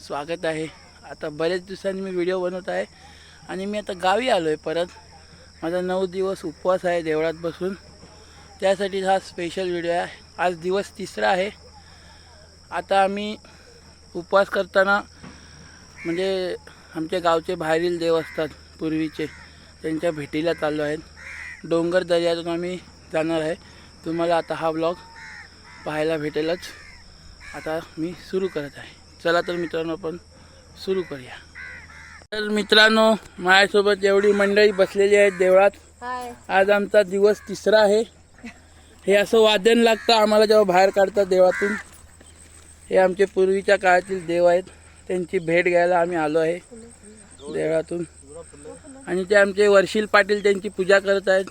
स्वागत आहे. आता बरेच दिवसांनी मी व्हिडिओ बनवत आहे आणि मी आता गावी आलो आहे परत. माझा नऊ दिवस उपवास आहे देवळात बसून. त्यासाठी हा स्पेशल व्हिडिओ आहे. आज दिवस तिसरा आहे. आता आम्ही उपवास करताना म्हणजे आमच्या गावचे बाहेरील देव असतात पूर्वीचे त्यांच्या भेटीला चाललो आहेत डोंगर दर्यातून आम्ही जाणार आहे. तुम्हाला आता हा ब्लॉग पाहायला भेटेलच. आता मी सुरू करत आहे. चला तर मित्रांनो आपण सुरू करूया. तर मित्रांनो माझ्यासोबत एवढी मंडळी बसलेली आहेत देवळात. हाय. आज आमचा दिवस तिसरा आहे. हे असं वादन लागतं आम्हाला जेव्हा बाहेर काढतात देवातून. हे आमचे पूर्वीच्या काळातील देव आहेत. त्यांची भेट घ्यायला आम्ही आलो आहे देवळातून. आणि ते आमचे वर्षील पाटील त्यांची पूजा करत आहेत.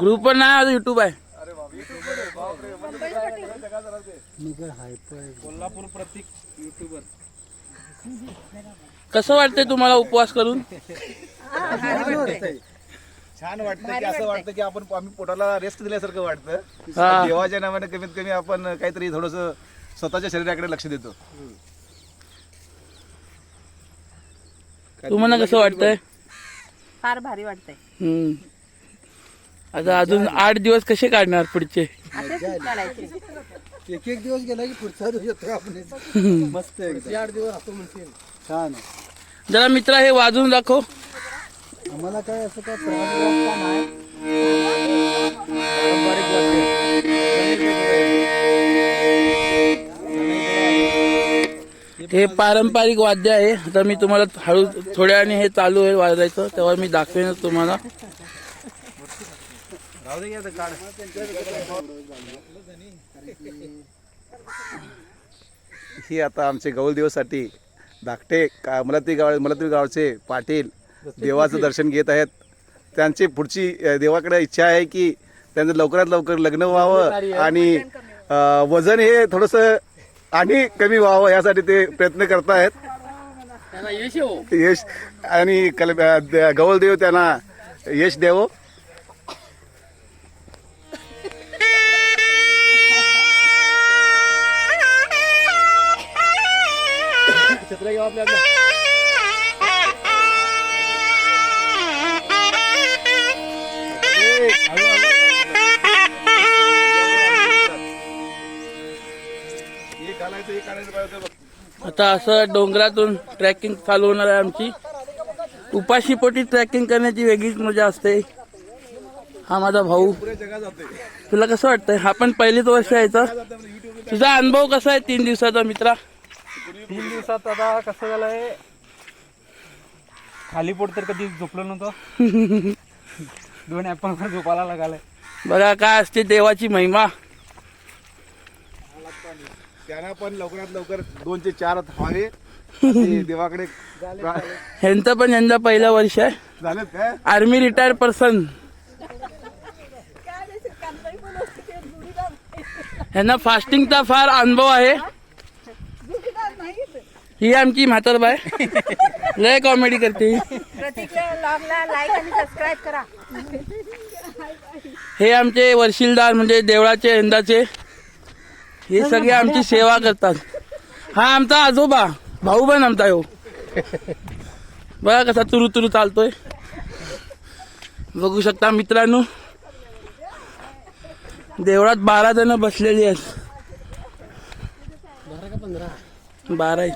ग्रुप पण नाही आता युट्यूब आहे. कोल्हापूर प्रतीक युट्यूबर कसं वाटतंय तुम्हाला उपवास करून? छान वाटतं की असं वाटतं की आपण आम्ही पोटाला रेस्ट दिल्यासारखं वाटतं. देवाच्या नावाने कमीत कमी आपण काहीतरी थोडस स्वतःच्या शरीराकडे लक्ष देतो. तुम्हाला कसं वाटतंय? फार भारी वाटतंय. हम्म. आता अजून आठ दिवस कसे काढणार पुढचे? असेच एक एक दिवस गेला की पुढचा दिवस येतो आपण मस्त आठ दिवस असतो म्हणते छान आहे. जरा मित्रा हे वाजून दाखव. आम्हाला काय असं काय त्रास बिरास काय नाही? पारंपरिक वाद्य. हे पारंपरिक वाद्य आहे. आता मी तुम्हाला हळू थोड्या वेळाने हे चालू आहे वाजायचं तेव्हा मी दाखवेनच तुम्हाला. ही आता आमचे गौल दिवससाठी धाकटे का मलात्री गाव मलात्री गावचे पाटील देवाचं दर्शन घेत आहेत. त्यांची पुढची देवाकडे इच्छा आहे की त्यांचं लवकरात लवकर लग्न व्हावं आणि वजन हे थोडस आणि कमी व्हावं यासाठी ते प्रयत्न करत आहेत यश आणि कल गौलदेव त्यांना यश द्यावं. आपल्या आता असं डोंगरातून ट्रॅकिंग चालू होणार आहे आमची. उपाशीपोटी ट्रॅकिंग करण्याची वेगळीच मजा असते. हा माझा भाऊ. तुला कसं वाटतंय? हा पण पहिलीच वर्ष यायचा तुझा अनुभव कसा आहे तीन दिवसाचा मित्रा? तीन दिवसात आता कसं झालंय? खाली पोट तर कधी झोपलो नव्हतं. दोन ऍपल झोपायला लागालय. बघा काय असते देवाची महिमा. त्यांना पण लवकरात लवकर दोन ते चार व्हावे. आणि देवाकडे ह्यांचं पण यंदा पहिलं वर्ष आहे. काय? आर्मी रिटायर पर्सन ह्यांना फास्टिंगचा फार अनुभव आहे. ही आमची म्हातारबाय लय कॉमेडी करते. प्रत्येक ब्लॉगला लाईक आणि सबस्क्राईब करा. हे आमचे वरशीलदार म्हणजे देवळाचे यंदाचे. हे सगळे आमची सेवा करतात. हा आमचा आजोबा भाऊ पण आमचा हो. बघा कसा तुरु तुरु चालतोय. बघू शकता मित्रांनो देवळात बारा जण बसलेली आहेत. बारा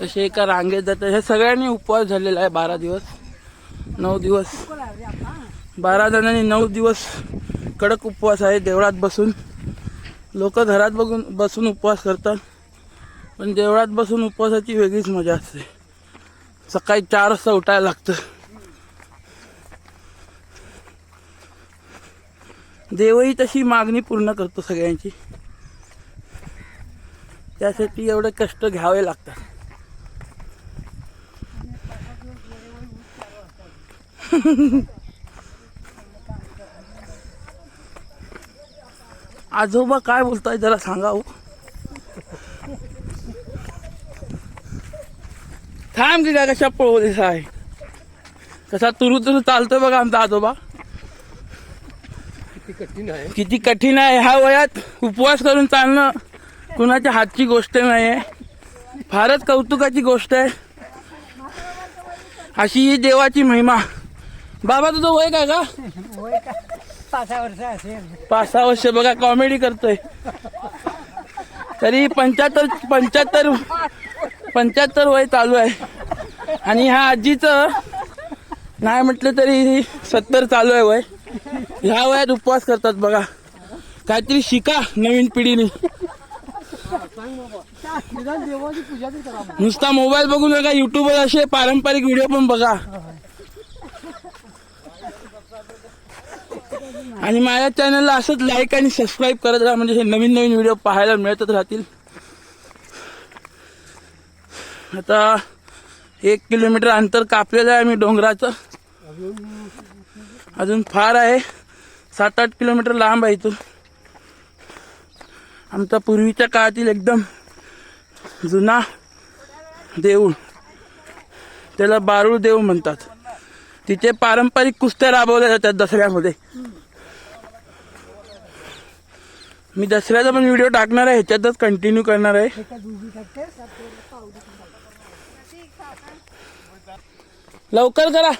कसे एका रांगेत जातात. हे सगळ्यांनी उपवास झालेला आहे बारा दिवस नऊ दिवस. बारा जणांनी नऊ दिवस कडक उपवास आहे देवळात बसून. लोक घरात बघून बसून उपवास करतात. पण देवळात बसून उपवासाची वेगळीच मजा असते. सकाळी चार वाजता उठायला लागतं. देवही तशी मागणी पूर्ण करतो सगळ्यांची. त्यासाठी एवढे कष्ट घ्यावे लागतात. आजोबा काय बोलताय जरा सांगा हो थांब की काय कशा पळवलीस आहे कसा तुरु तुरु चालतोय बघा आमचा आजोबा. किती कठीण आहे. ह्या वयात उपवास करून चालणं कुणाच्या हातची गोष्ट नाही आहे फारच कौतुकाची गोष्ट आहे. अशी ही देवाची महिमा. बाबा तुझं वय काय का पाच सहा वर्ष असेल पाच सहा वर्ष बघा कॉमेडी करतोय. तरी पंच्याहत्तर पंच्याहत्तर पंच्याहत्तर वय चालू आहे. आणि ह्या आजीचं नाही म्हटलं तरी सत्तर चालू आहे वय. ह्या वयात उपवास करतात बघा. काहीतरी शिका नवीन पिढीने. नुसता मोबाईल बघून बघा युट्यूबवर असे पारंपरिक व्हिडिओ पण बघा. आणि माझ्या चॅनलला असंच लाईक आणि सबस्क्राईब करत राहा. म्हणजे हे नवीन नवीन व्हिडिओ पाहायला मिळतच राहतील. आता एक किलोमीटर अंतर कापलेलं आहे मी डोंगराचं. अजून फार आहे. सात आठ किलोमीटर लांब आहे इथून. आमचा पूर्वीच्या काळातील एकदम जुना देऊळ. त्याला बारूळ देऊळ म्हणतात. तिथे पारंपरिक कुस्त्या राबवल्या जातात दसऱ्यामध्ये. मी दसऱ्याचा पण व्हिडिओ टाकणार आहे ह्याच्यातच कंटिन्यू करणार आहे. लवकर करा.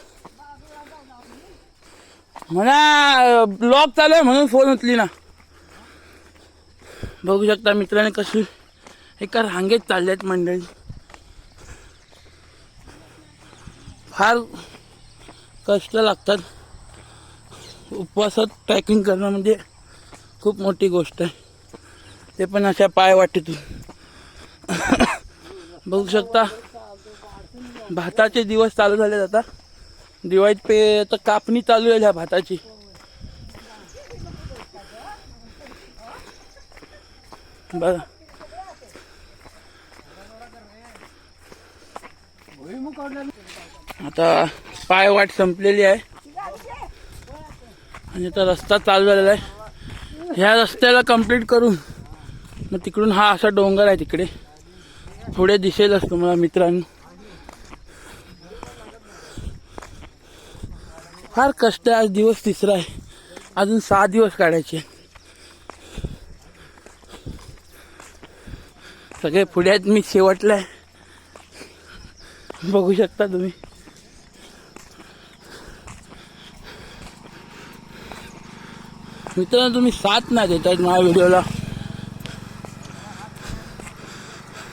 म्हणा ब्लॉग चालू आहे म्हणून फोन उचली ना. बघू शकता मित्राने कशी एका रांगेत चालले आहेत मंडळी. फार कष्ट लागतात. उपवासात ट्रॅकिंग करणं म्हणजे खूप मोठी गोष्ट आहे. ते पण अशा पायवाटीतून. बघू शकता भाताचे दिवस चालू झाले आता. दिवाळीत पे आता कापणी चालू आहे ह्या भाताची. बघा आता पाय वाट संपलेली आहे. आणि आता रस्ता चालू झालेला आहे. ह्या रस्त्याला कंप्लीट करून. मग तिकडून हा असा डोंगर आहे तिकडे. पुढे दिसेलच तुम्हाला मित्रांनो. फार कष्ट आहे. आज दिवस तिसरा आहे. अजून सहा दिवस काढायचे. सगळे पुढे आहेत. मी शेवटला आहे. बघू शकता तुम्ही. मित्रांनो तुम्ही साथ नाही देत आहेत माझ्या व्हिडिओला.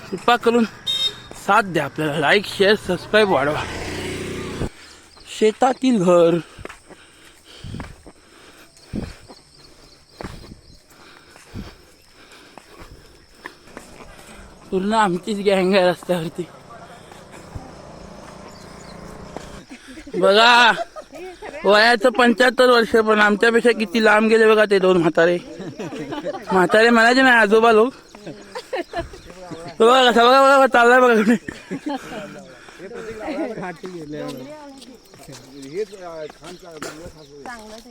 कृपा करून साथ द्या आपल्याला. लाईक शेअर सबस्क्राईब वाढवा. शेतातील घर. पूर्ण आमचीच गँग आहे रस्त्यावरती. बघा. वयाचं पंच्याहत्तर वर्ष पण आमच्यापेक्षा किती लांब गेले बघा ते दोन म्हातारे. म्हातारे म्हणायचे नाही आजोबा लोक. बघा कसा बघा बघा चाललाय बघा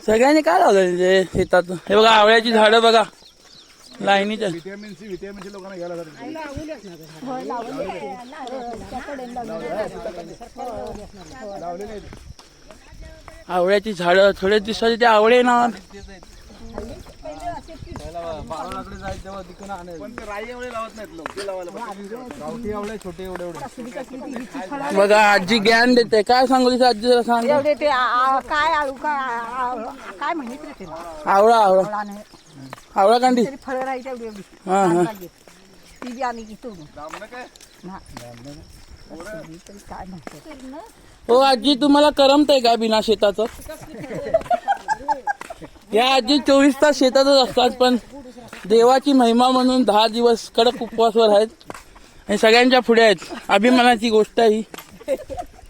सगळ्यांनी काय लावलं ते म्हणजे शेतात? हे बघा आवळ्याची झाडं बघा. लाईनीच्या. हो, व्हिटॅमिन सी व्हिटॅमिन सी लोकांना घ्यायला आवळ्याची झाडं थोड्याच दिवसाचे ते आवळे ना पण ते राई एवढे लावत नाहीत लोक ते लावायला पाहिजे. गावठी एवढे छोटे एवढे एवढे बघा आजी ज्ञान देते. काय सांगू तिचं आजी जरा सांग. एवढे ते आ- काय आळू काय आ- आ- काय म्हणत रे त्याला आवळा आवळा. फळाने आवळा कांडी. तरी फळं राहायची एवढी एवढी. हा हा. ती बी आणि की तोडून जांभळं. काय ना. तरी काय म्हणते. हो आजी तुम्हाला करमतंय का बिना शेताचं? या आजी चोवीस तास शेतातच असतात पण देवाची महिमा म्हणून दहा दिवस कडक उपवासवर आहेत. आणि सगळ्यांच्या पुढे आहेत. अभिमानाची गोष्ट आहे ही.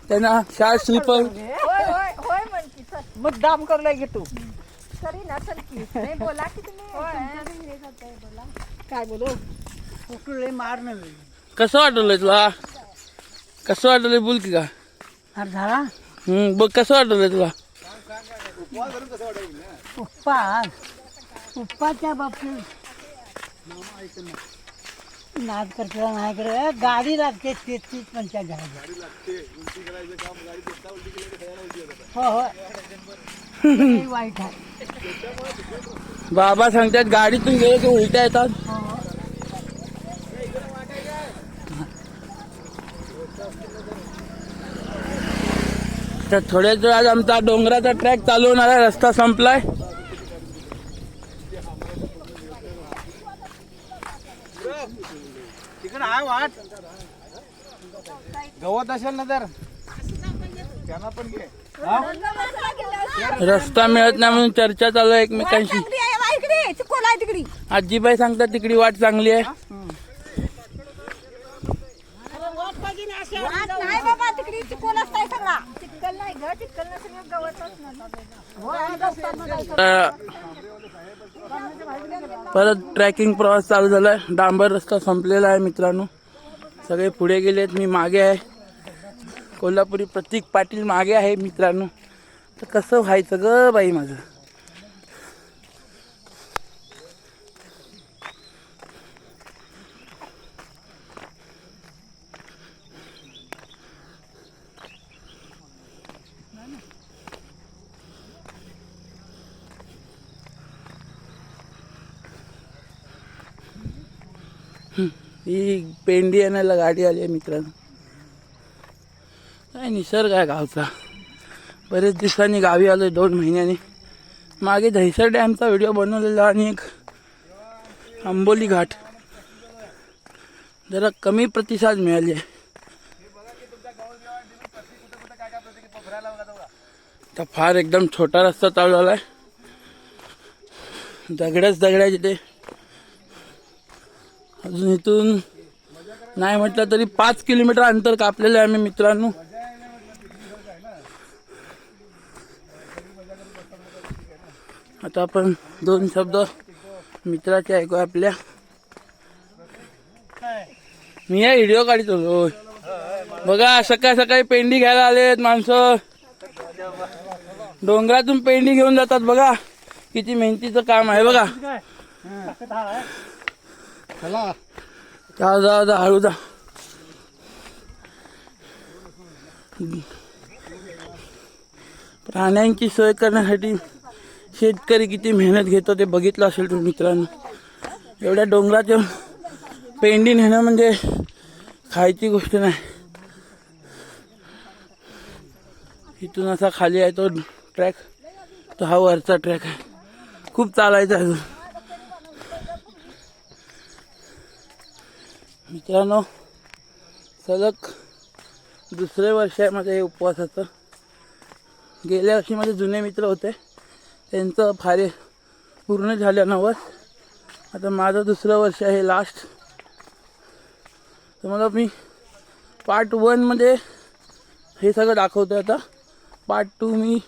त्यांना शाळ श्रीफळ होय होय होय म्हणती चल. मुद्दाम करलाय की तू. तरी नसल की. नाही बोला की तुम्ही. काय बोलू? कुठले मार नव्हे. कसं वाटवलंय तुला? कसं वाटवलंय बोल की का? झाला? हम्म बघ कसं वाटवलंय तुला? उपवास उपवासच्या बाबतीत नाद करतो नाही करत गाडी लागते तेहतीस पंचाळीस हो हो. लई वाईट आहे. बाबा सांगतात गाडीतून गेलो की उलट्या येतात. तर थोड्याच वेळात आमचा डोंगराचा ट्रॅक चालू होणार आहे रस्ता संपलाय. तिकडे आहे वाट. गवत असेल ना तर. त्यांना पण घे. रस्ता मिळत नाही म्हणून चर्चा चालू आहे एकमेकांशी. तिकडे? आजीबाई सांगतात तिकडे वाट चांगली आहे वाट नाही बाबा तिकडे चिकोलाच नाही सगळा चिक्कल नाही ग चिक्कल ना सगळं गवतच नाही तर परत ट्रॅकिंग प्रवास चालू झाला आहे डांबर रस्ता संपलेला आहे मित्रांनो. सगळे पुढे गेलेत मी मागे आहे. कोल्हापुरी प्रतीक पाटील मागे आहे मित्रांनो. तर कसं व्हायचं ग बाई माझं? ही पेंडी आणायला गाडी आली आहे मित्रांनो. काय निसर्ग आहे गावचा. बरेच दिवसांनी गावी आलो दोन महिन्यांनी. मागे दहिसर डॅमचा व्हिडिओ बनवलेला आणि एक आंबोली घाट. जरा कमी प्रतिसाद मिळाले तर फार एकदम छोटा रस्ता चालू झाला आहे दगडच दगडाचे ते. अजून इथून नाही म्हटलं तरी पाच किलोमीटर अंतर कापलेलं आहे आम्ही मित्रांनो. आता आपण दोन शब्द मित्राचे ऐकू आपल्या. मी या व्हिडिओ काढत होतो. बघा सकाळ सकाळी पेंडी घ्यायला आलेत माणसं. डोंगरातून पेंडी घेऊन जातात बघा. किती मेहनतीचं काम आहे बघा. जा जा जा हळू जा. प्राण्यांची सोय करण्यासाठी शेतकरी किती मेहनत घेतो ते बघितलं असेल तुम्ही मित्रांनो. एवढ्या डोंगराच्या पेंडी नेणं म्हणजे खायची गोष्ट नाही. इथून असा खाली आहे तो ट्रॅक. तो हा वरचा ट्रॅक आहे. खूप चालायचा अजून. मित्रांनो सलग दुसरे वर्ष आहे माझं हे उपवासाचं. गेल्या वर्षी माझे जुने मित्र होते. त्यांचं फारे पूर्ण झालं नवस. आता माझं दुसरं वर्ष आहे लास्ट तर मला मी पार्ट वनमध्ये हे सगळं दाखवतो आता. पार्ट टू मी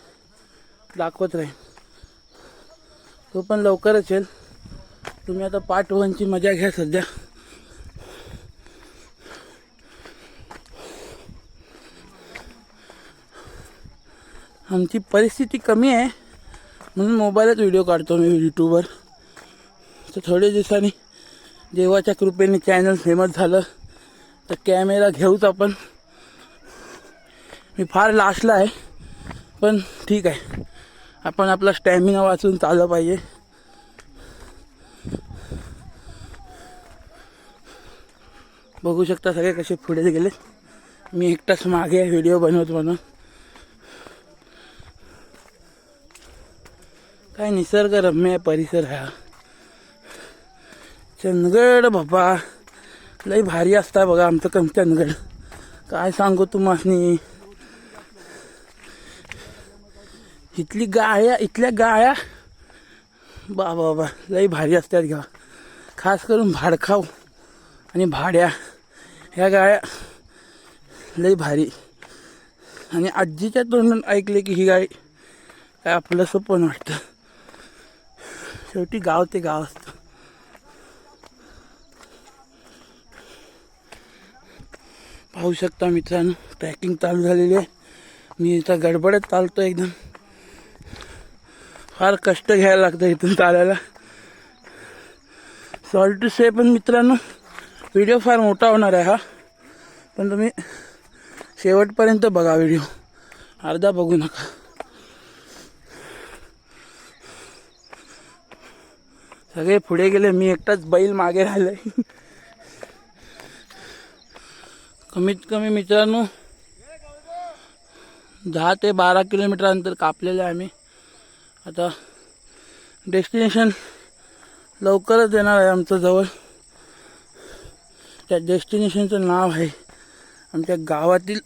दाखवत राहीन. तो पण लवकरच येईल. तुम्ही आता पार्ट वनची मजा घ्या सध्या. आमची परिस्थिती कमी आहे. म्हणून मोबाईलच व्हिडिओ काढतो मी यूट्यूबवर तर थोड्या दिवसांनी देवाच्या कृपेने चॅनल फेमस झालं. तर कॅमेरा घेऊच आपण. मी फार लास्टला आहे. पण ठीक आहे. आपण आपला स्टॅमिना वाचून चाललं पाहिजे. बघू शकता सगळे कसे पुढे गेले मी एकटाच मागे व्हिडिओ बनवत म्हणून. काय निसर्गरम्य परिसर हा. चंदगड बाबा लई भारी असता बघा आमचं कम चंदगड. काय सांगू तुम्हाला इथली गाळ्या इथल्या गाळ्या बाबा बाबा लई भारी असतात घ्या खास करून भाडखाव आणि भाड्या. ह्या गाळ्या लई भारी. आणि आजीच्या तोंडून ऐकले की ही गाय काय आपलं पण वाटतं. शेवटी गाव ते गाव असतं. पाहू शकता मित्रांनो ट्रॅकिंग चालू झालेली आहे. मी इथं गडबडत चालतो एकदम. फार कष्ट घ्यायला लागतं इथून चालायला. सॉरी टू से पण मित्रांनो व्हिडिओ फार मोठा होणार आहे हा. पण तुम्ही शेवटपर्यंत बघा व्हिडिओ अर्धा बघू नका. सगळे पुढे गेले मी एकटाच बैल मागे राहिलोय. कमीत कमी मित्रांनो दहा ते बारा किलोमीटर अंतर कापलेलं आहे आम्ही. आता डेस्टिनेशन लवकरच येणार आहे आमचं जवळ. त्या डेस्टिनेशनचं नाव आहे आमच्या गावातील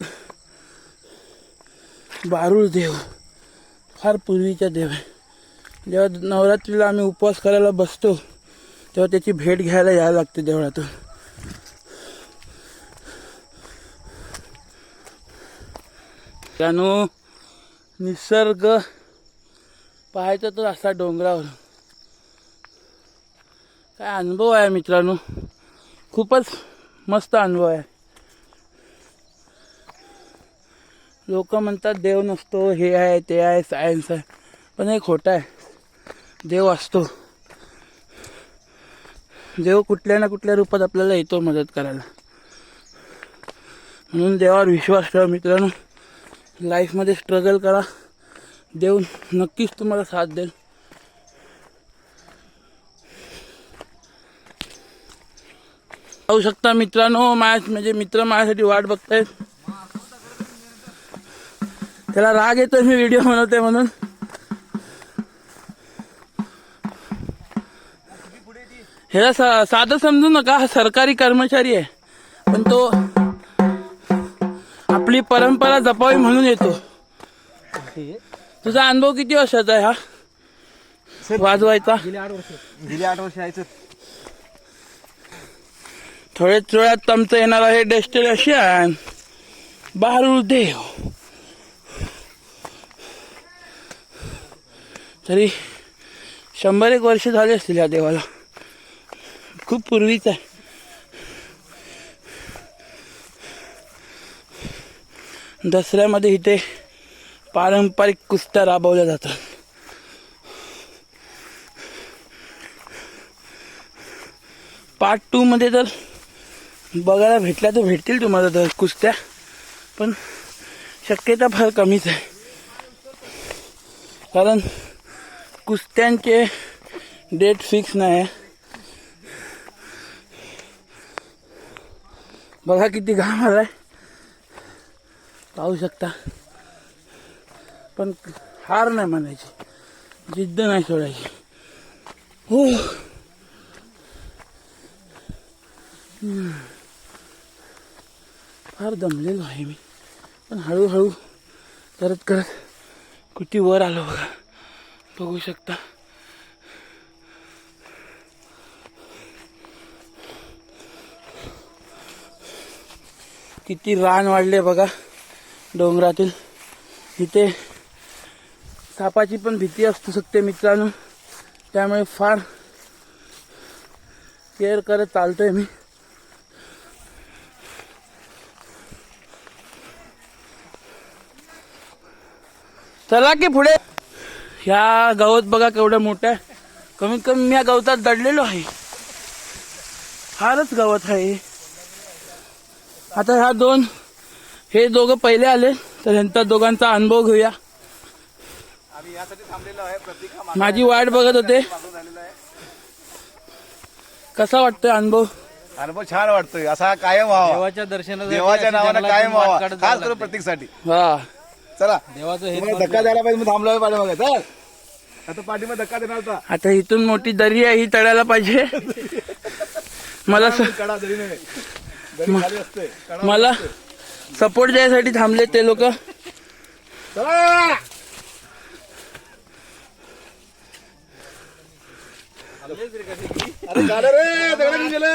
बारूळ देव फार पूर्वीचा देव आहे. जेव्हा नवरात्रीला आम्ही उपवास करायला बसतो तेव्हा त्याची भेट घ्यायला यायला लागते देवळातून. त्यानो निसर्ग पाहायचा तर असा डोंगरावर. काय अनुभव आहे मित्रांनो? खूपच मस्त अनुभव आहे. लोक म्हणतात देव नसतो हे आहे ते आहे सायन्स आहे. पण हे खोटं आहे. देव असतो. देव कुठल्या ना कुठल्या रूपात आपल्याला येतो मदत करायला. म्हणून देवावर विश्वास ठेवा मित्रांनो. लाईफमध्ये स्ट्रगल करा. देव नक्कीच तुम्हाला साथ देईल. पाहू शकता मित्रांनो माझ्या म्हणजे मित्र माझ्यासाठी वाट बघतायत. त्याला राग येतो मी व्हिडिओ बनवते म्हणून. ह्याला सा साधं समजू नका हा सरकारी कर्मचारी आहे. पण तो आपली परंपरा जपावी म्हणून येतो. तुझा अनुभव किती वर्षाचा आहे हा? वाजवायचा. गेली आठ वर्ष गेली आठ वर्ष यायचं थोड्याच वेळात आमचं येणार आहे डेस्टिनेशन. बारूळ देव. तरी शंभर एक वर्ष झाले असतील या देवाला. खूप पूर्वीचा आहे. दसऱ्यामध्ये इथे पारंपरिक कुस्त्या राबवल्या जातात. पार्ट टू मध्ये तर बघायला भेटल्या तर भेटतील तुम्हाला तर कुस्त्या पण शक्यता फार कमीच आहे. कारण कुस्त्यांचे डेट फिक्स नाही आहे. बघा किती घाम आलाय. पाहू शकता. पण हार नाही म्हणायची. जिद्द नाही सोडायची. हो. फार दमलेलो आहे मी. पण हळूहळू करत करत कुठे वर आलो बघा. बघू शकता. किती रान वाढले बघा डोंगरातील. इथे सापाची पण भीती असू शकते मित्रांनो. त्यामुळे फार केअर करत चालतोय मी. चला की पुढे. ह्या गवत बघा केवढं मोठं आहे. कमीत कमी या गवतात दडलेलो आहे. फारच गवत आहे. आता ह्या दोन हे दोघं पहिले आले तर यांचा दोघांचा अनुभव घेऊया. आम्ही यासाठी थांबलेलो आहे. प्रतीक्षा माझी वाट बघत होते. कसा वाटतोय अनुभव? अनुभव छान वाटतोय. असा कायम व्हावा. देवाच्या दर्शनासाठी देवाच्या नावानं कायम व्हावा. खास करून. प्रतीकसाठी. हा. चला. देवाचं हे धक्का द्यायला पाहिजे मग थांबलो पाठी मग चल. आता पाठीमध्ये धक्का देणार होता. आता इथून मोठी दरी आहे ही तळायला पाहिजे. मला कडा जरी नाही. मला सपोर्ट द्यायसाठी थांबले ते लोक. चला! अरे गाड्या रे दगड घेऊन गेले.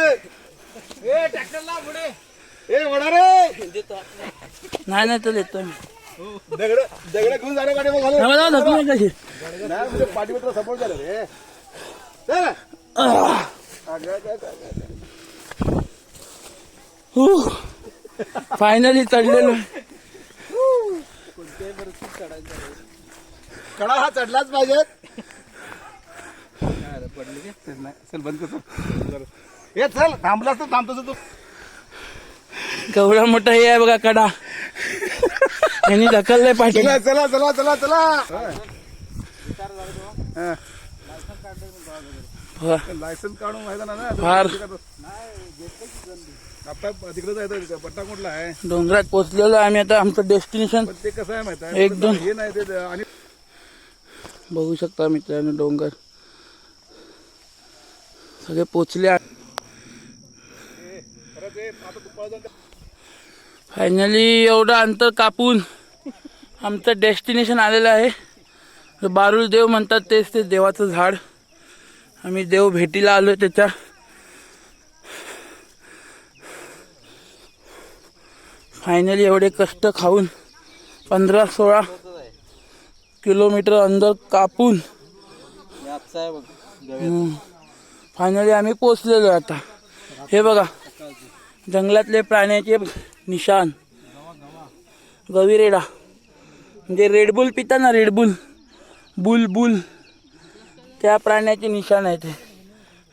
ए ट्रॅक्टरला पुढे. ए वडा रे. नाही नाही तर येतो मी. दगड दगड घेऊन जाणे गाडी मग कशी नाही सपोर्ट झालं रे. फायनली चढलेलो. कडा हा चढलाच पाहिजे. चल बंद कर हे चल थांबलास तर थांबतो तू. केवढा मोठा हे आहे बघा कडा. यांनी ढकललंय पाठी चला चला चला चला चला. हा. वा, लायसन्स काढून माहिती ना ना फार. आता तिकडे जायचं पट्टा कुठला आहे? डोंगरात पोचलेलो आम्ही आता आमचं डेस्टिनेशन. पण ते कसं आहे माहिती आहे? एक दोन- हे नाही ते आणि बघू शकता मित्रांनो डोंगर. सगळे पोचले फायनली एवढं अंतर कापून आमचं डेस्टिनेशन आलेलं आहे. बारुल देव म्हणतात तेच ते देवाचं झाड. आम्ही देव भेटीला आलो त्याच्या. फायनली एवढे कष्ट खाऊन पंधरा सोळा किलोमीटर अंदर कापून फायनली आम्ही पोचलेलो आता. हे बघा जंगलातले प्राण्याचे निशान गविरेडा. म्हणजे रेडबुल पिता ना रेडबुल बुल बुल त्या प्राण्याचे निशाण आहे ते.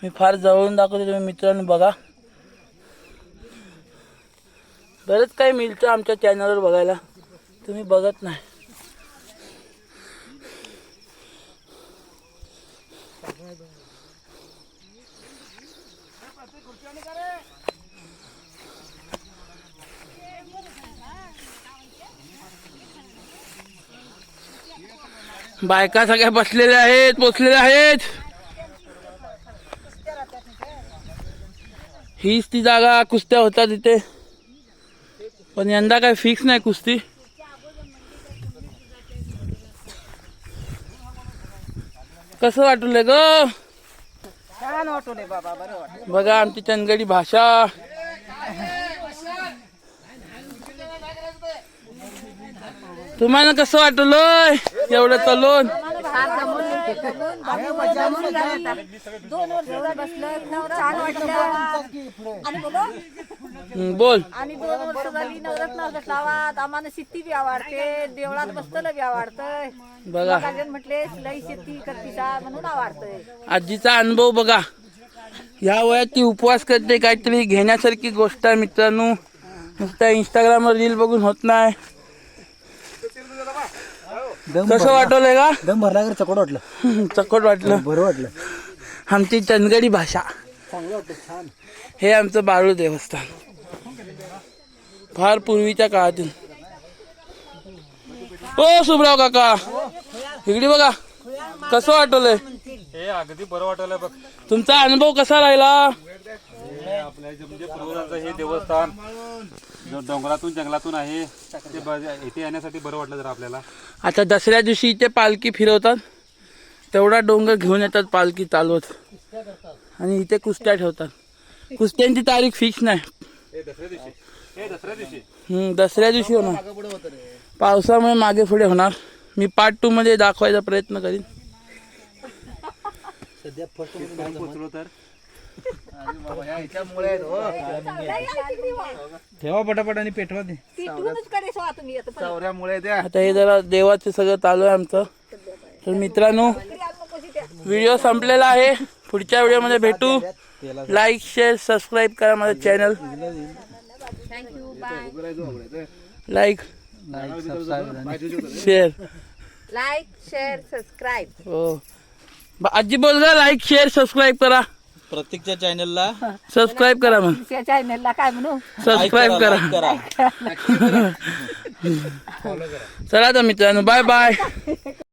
मी फार जवळून दाखवतो तुम्ही मित्रांनो बघा. बरंच काही मिळतं आमच्या चॅनलवर बघायला. तुम्ही बघत नाही. बायका सगळ्या बसलेल्या आहेत पोचलेल्या आहेत. हीच ती जागा कुस्त्या होतात तिथे पण यंदा काय फिक्स नाही कुस्ती. कसं वाटलं ग? छान वाटू बाबा बरं वाटलं. बघा आमची चंदगडी भाषा. तुम्हाला कसं वाटलं एवढं चालून. दोन वर्ष बसलं छान वाटलं. हं, बोल. आणि दोन वर्ष झाली नवरत्न गावात आम्हाला शेती बी आवडते देवळात बसतलं बी आवडतंय. बघा. म्हटले लई शेती करतीसा म्हणून आवडतंय. आजीचा अनुभव बघा. ह्या वयात ती उपवास करते काहीतरी घेण्यासारखी गोष्ट आहे मित्रांनो. नुसतं इंस्टाग्रामवर रील बघून होत नाही. कसं वाटवलंय का? दम भरला कर चकोड वाटलं. चकट वाटलं. बरं वाटलं. आमची चंदगडी भाषा. चांगलं वाटलं छान. हे आमचं बाळू देवस्थान. फार पूर्वीच्या काळातील. ओ सुबराव काका. इकडे बघा. कसं वाटवलंय? हे अगदी बरं वाटायला बघ. तुमचा अनुभव कसा राहिला? आपल्या म्हणजे पूर्वजांचं हे देवस्थान जो डोंगरातून जंगलातून आहे ते ब- इथे येण्यासाठी बरं वाटलं जरा आपल्याला. आता दसऱ्या दिवशी इथे पालखी फिरवतात. तेवढा डोंगर घेऊन येतात पालखी चालवत. आणि इथे कुस्त्या ठेवतात. कुस्त्यांची तारीख फिक्स नाही. हे दसऱ्या दिवशी. हम्म, दसऱ्या दिवशी होणार. पावसामुळे मागे पुढे होणार. मी पार्ट टू मध्ये दाखवायचा प्रयत्न करीन. तर? ठेवा पटापट आणि पेटवा तिथूनच सवा तुम्ही पण. त्या आता हे जरा देवाचं सगळं चालू आहे आमचं. तर मित्रांनो व्हिडिओ संपलेला आहे. पुढच्या व्हिडिओमध्ये भेटू. लाईक शेअर सबस्क्राईब करा माझं channel thank you bye like share like share subscribe हो. बा- आजी बोल गा लाईक शेअर सबस्क्राईब करा. प्रत्येकच्या चॅनलला सबस्क्राईब करा मग. त्या चॅनलला काय म्हणू? सबस्क्राईब करा करा. चला तर मित्रांनो बाय बाय